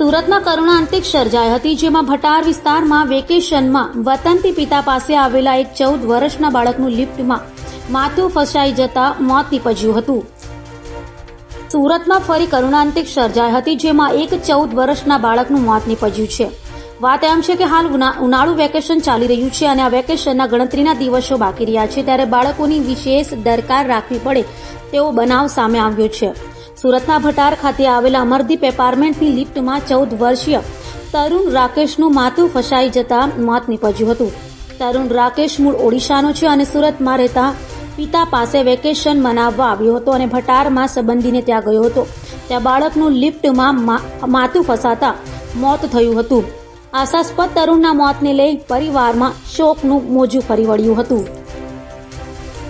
સુરતમાં કરુણાંતિક સર્જાઈ હતી, જેમાં ભટાર વિસ્તારમાં વેકેશનમાં વતનથી પિતા પાસે આવેલા એક ચૌદ વર્ષના બાળકનું લિફ્ટમાં માથું ફસાઈ જતા મોત નીપજ્યું હતું. સુરતમાં ફરી કરુણાંતિક સર્જાઈ હતી, જેમાં એક ચૌદ વર્ષના બાળકનું મોત નીપજ્યું છે. વાત એમ છે કે હાલ ઉના- ઉનાળુ વેકેશન ચાલી રહ્યું છે અને આ વેકેશનના ગણતરીના દિવસો બાકી રહ્યા છે, ત્યારે બાળકોની વિશેષ દરકાર રાખવી પડે તેવો બનાવ સામે આવ્યો છે. સુરતના ભટાર ખાતે આવેલા અમરદીપ એપાર્ટમેન્ટની લિફ્ટમાં ચૌદ વર્ષીય તરુણ રાકેશનું માથું ફસાઈ જતા મોત નીપજ્યું હતું. તરુણ રાકેશ મૂળ ઓડિશાનો છે અને સુરતમાં રહેતા પિતા પાસે વેકેશન મનાવવા આવ્યો હતો અને ભટારમાં સંબંધીને ત્યાં ગયો હતો. ત્યાં બાળકનું લિફ્ટમાં માથું ફસાતા મોત થયું હતું. આશાસ્પદ તરુણના મોતને લઈ પરિવારમાં શોકનું મોજું ફરી વળ્યું હતું.